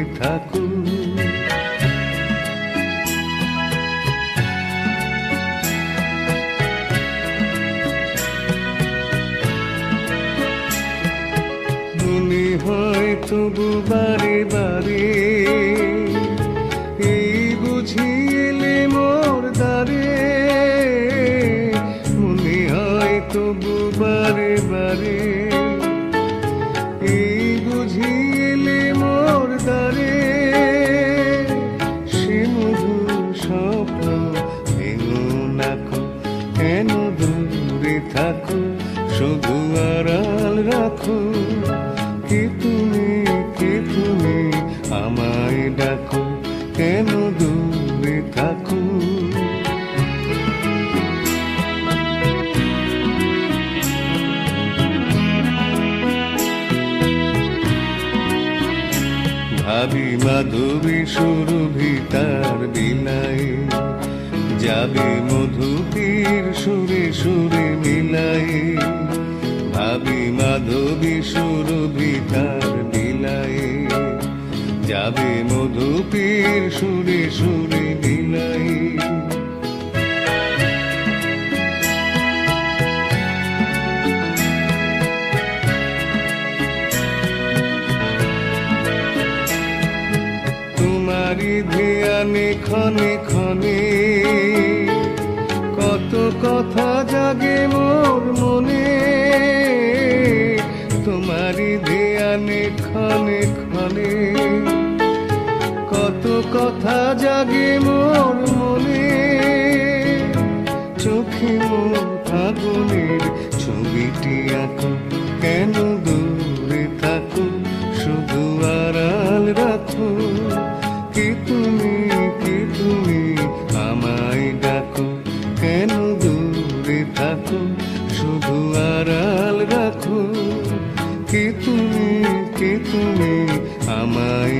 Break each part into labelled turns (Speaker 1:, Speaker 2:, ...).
Speaker 1: দূরে থাকো মনে হয় তবু বারে বারে কেন দূরে থাকো? শুধু আড়াল রাখো। কে তুমি কে তুমি আমায় ডাকো? কেন দূরে থাকো? ভাবি মাধবী সুরভি তার বিলায় যাবে মধুপীর সুরে সুরে মিলায় ভাবি মাধবী সুরভি তার বিলায় যাবে মধুপীর সুরে সুরে মিলায় তোমারি ধ্যানে ক্ষণে ক্ষণে কত কথা জাগে মোর মনে। তোমারি ধ্যানে ক্ষণে ক্ষণে কত কথা জাগে মোর তুমি আমায়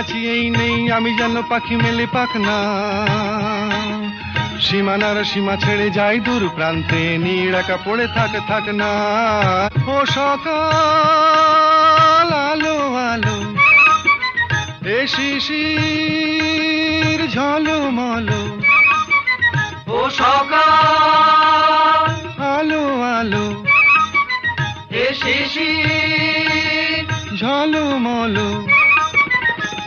Speaker 2: আছি, এই নেই, আমি যেন পাখি মেলে পাখ না। সীমানার সীমা ছেড়ে যাই দূর প্রান্তে নীড়াকা পড়ে থাক থাক না। ও সকাল, আলো আলো, এ শিশির ঝলমলো।
Speaker 3: ও সকাল,
Speaker 2: আলো আলো,
Speaker 3: এ শিশির
Speaker 2: ঝলমলো।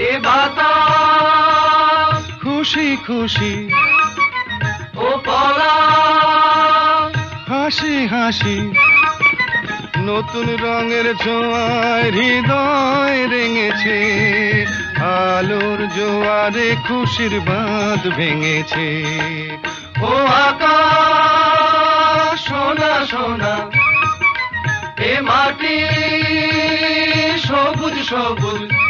Speaker 3: এ বাতাস।
Speaker 4: খুশি খুশি।
Speaker 3: ও পলাশ
Speaker 4: হাসি হাসি। নতুন রঙের ছোঁয়ায় হৃদয় রেঙেছে। আলোর জোয়ারে খুশির বাঁধ ভেঙেছে।
Speaker 3: ও আকাশ সোনা সোনা। এ মাটি সবুজ সবুজ।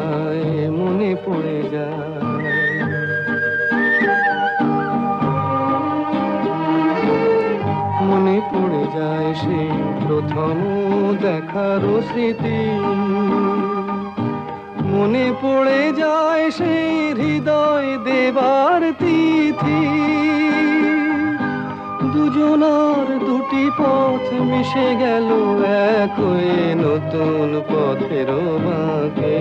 Speaker 2: যায়, মনে পড়ে যায়। মনে পড়ে যায় সেই প্রথম দেখার স্মৃতি। মনে পড়ে যায় সেই হৃদয় দেবার তিথি। দুজনার দুটি পথ মিশে গেল এক হয়ে নতুন পথের বাঁকে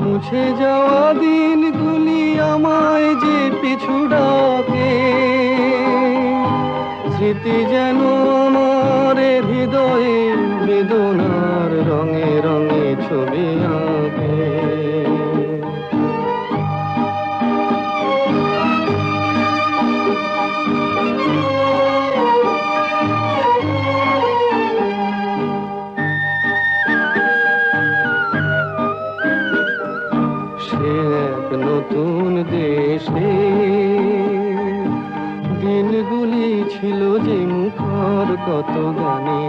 Speaker 2: মুছে যাওয়া দিনগুলি আমায় যে পিছু ডাকে, স্মৃতি যেন আমার হৃদয়ে বেদনার রঙে রঙে ছবি মুখর কত গানে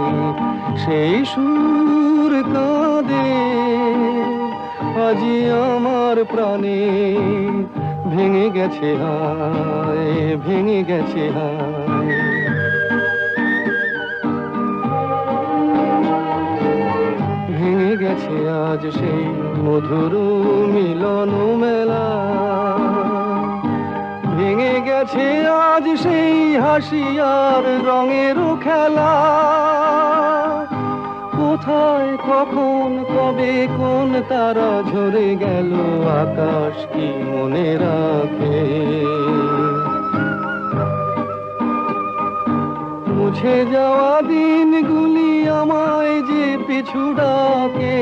Speaker 2: সেই সুর কাঁদে। আজি আমার প্রাণে ভেঙে গেছে হায়, ভেঙে গেছে হায়। ভেঙে গেছে আজ সেই মধুর মিলন মেলা। ভেঙে গেছে আজ সেই হাসিয়ার আর রঙের খেলা। কোথায়, কখন, কবে, কোন তারা ঝরে গেল, আকাশ কি মনে রাখে? মুছে যাওয়া দিনগুলি আমায় যে পিছু ডাকে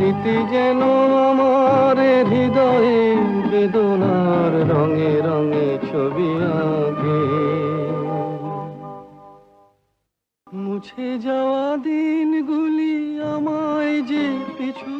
Speaker 2: স্মৃতি যেন আমার হৃদয়ে বেদনার রঙে রঙে ছবি আঁকে। মুছে যাওয়া দিনগুলি আমায় যে পিছু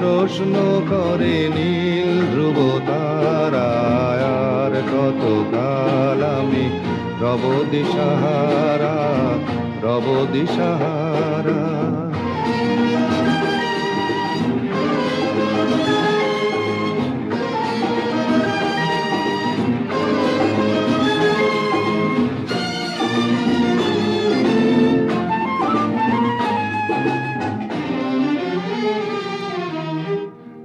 Speaker 2: প্রশ্ন করে নীল ধ্রুব তারায় আর কত কাল আমি রব দিশাহারা রব দিশাহারা।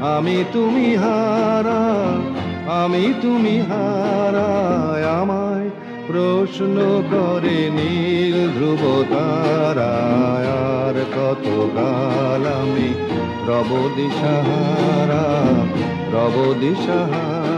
Speaker 2: আমি তুমি হারা, আমি তুমি হারায় আমায় প্রশ্ন করে নীল ধ্রুব তারায়ার কত কাল আমি রব দিশাহারা রব দিশাহারা।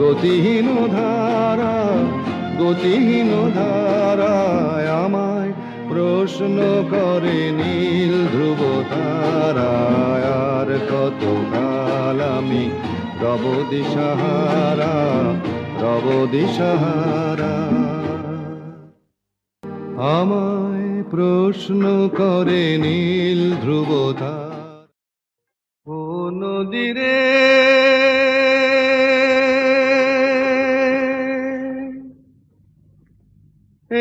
Speaker 2: গতিহীন ধারা, গতিহীন ধারায় আমায় প্রশ্ন করে নীল ধ্রুব তারায় আর কত কাল আমি রব দিশাহারা রব দিশাহারা? আমায় প্রশ্ন করে নীল ধ্রুব তার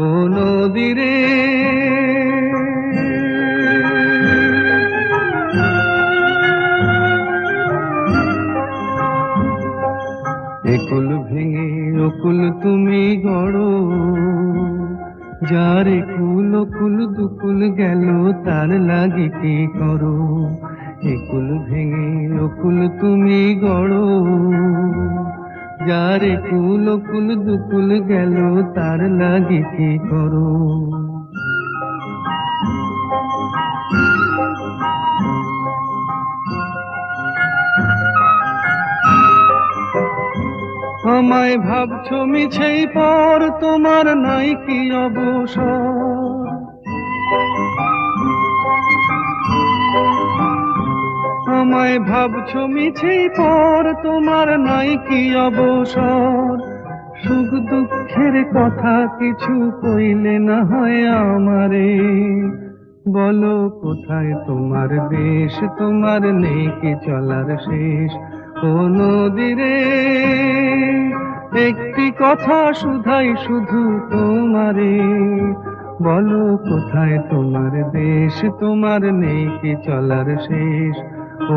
Speaker 2: নদীরে একুল ভেঙে অকুল তুমি গড়ো। যার কুল কুল দুকুল গেল, তার লাগে কি করো? একুল ভেঙে অকুল তুমি গড়ো। যার কুল কুল দুকুল গেল, তার লাগে কি করো? আমায় ভাবছ মিছেই পর, তোমার নাই কি অবসর? আমায় ভাবছ মিছেই পর, তোমার নাই কি অবসর? সুখ দুঃখের কথা কিছু কইলে না হয় আমারে। বলো কোথায় তোমার দেশ, তোমার নেই কি চলার শেষ? ও নদীরে, একটি কথা শুধাই শুধু তোমারে। বলো কোথায় তোমার দেশ, তোমার নেই কি চলার শেষ? ও